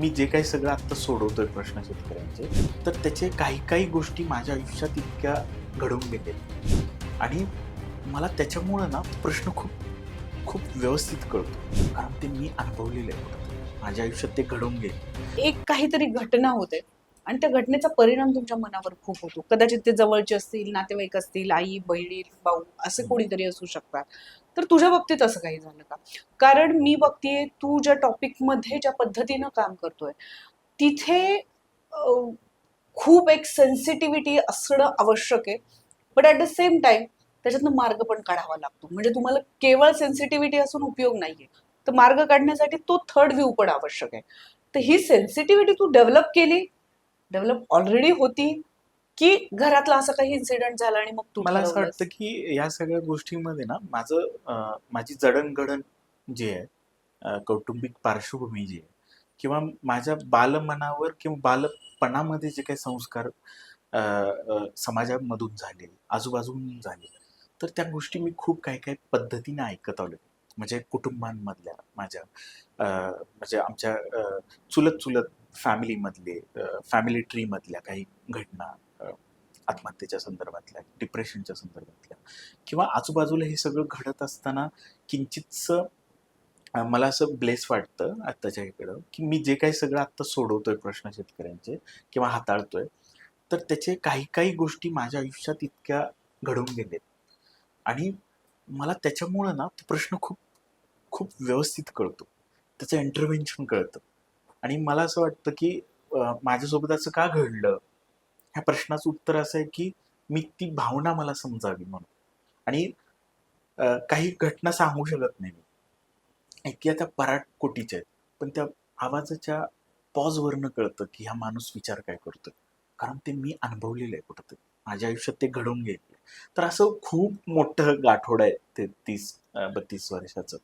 मी जे काही सगळं आत्ता सोडवतोय प्रश्न शेतकऱ्यांचे तर त्याचे काही काही गोष्टी माझ्या आयुष्यात इतक्या घडून गेले आणि मला त्याच्यामुळं ना प्रश्न खूप खूप व्यवस्थित कळतो. कारण ते मी अनुभवलेलं. माझ्या आयुष्यात ते घडून गेले. एक काहीतरी घटना होते. आणि त्या घटनेचा परिणाम तुमच्या मनावर खूप होतो. कदाचित ते जवळचे असतील नातेवाईक असतील आई बहिणी भाऊ असे कोणीतरी असू शकतात. तर तुझ्या बाबतीत असं काही झालं का? कारण मी बघतीये तू ज्या टॉपिकमध्ये ज्या पद्धतीनं काम करतोय तिथे खूप एक सेन्सिटिव्हिटी असणं आवश्यक आहे. But at the same time त्याच्यातनं मार्ग पण काढावा लागतो. म्हणजे तुम्हाला केवळ सेन्सिटिव्हिटी असून उपयोग नाही आहे तर मार्ग काढण्यासाठी तो थर्ड व्ह्यू पण आवश्यक आहे. तर ही सेन्सिटिव्हिटी तू डेव्हलप केली डेव्हलप ऑलरेडी होती की घरातला असा काही इन्सिडेंट झाला आणि मग तू मला असं? वाटतं की या सगळ्या गोष्टींमध्ये ना माझं माझी जडणघडण जी आहे कौटुंबिक पार्श्वभूमी जी आहे किंवा माझ्या बालमनावर किंवा बालपणामध्ये जे काही संस्कार समाजामधून झाले आजूबाजून झाले तर त्या गोष्टी मी खूप काही काही पद्धतीने ऐकत आलो म्हणजे कुटुंबांमधल्या माझ्या म्हणजे आमच्या चुलत चुलत फॅमिलीमधले फॅमिली ट्रीमधल्या काही घटना आत्महत्येच्या संदर्भातल्या डिप्रेशनच्या संदर्भातल्या. किंवा आजूबाजूला हे सगळं घडत असताना किंचितचं मला असं ब्लेस वाटतं आत्ताच्या इकडं की मी जे काही सगळं आत्ता सोडवतोय प्रश्न शेतकऱ्यांचे किंवा हाताळतोय तर त्याचे काही काही गोष्टी माझ्या आयुष्यात इतक्या घडून गेलेत. आणि मला त्याच्यामुळं ना तो प्रश्न खूप खूप व्यवस्थित कळतो. त्याचं इंटरव्हेन्शन कळतं. आणि मला असं वाटतं की माझ्यासोबत असं का घडलं? ह्या प्रश्नाचं उत्तर असं आहे की मी ती भावना मला समजावी म्हणून. आणि काही घटना सांगू शकत नाही मी. ऐकिया त्या पराट कोटीच्या आहेत. पण त्या आवाजाच्या पॉजवरनं कळतं की हा माणूस विचार काय करतोय. कारण ते मी अनुभवलेलं आहे कुठंतरी. माझ्या आयुष्यात ते घडवून गेले तर असं खूप मोठं गाठोड आहे ते तीस बत्तीस वर्षाचं.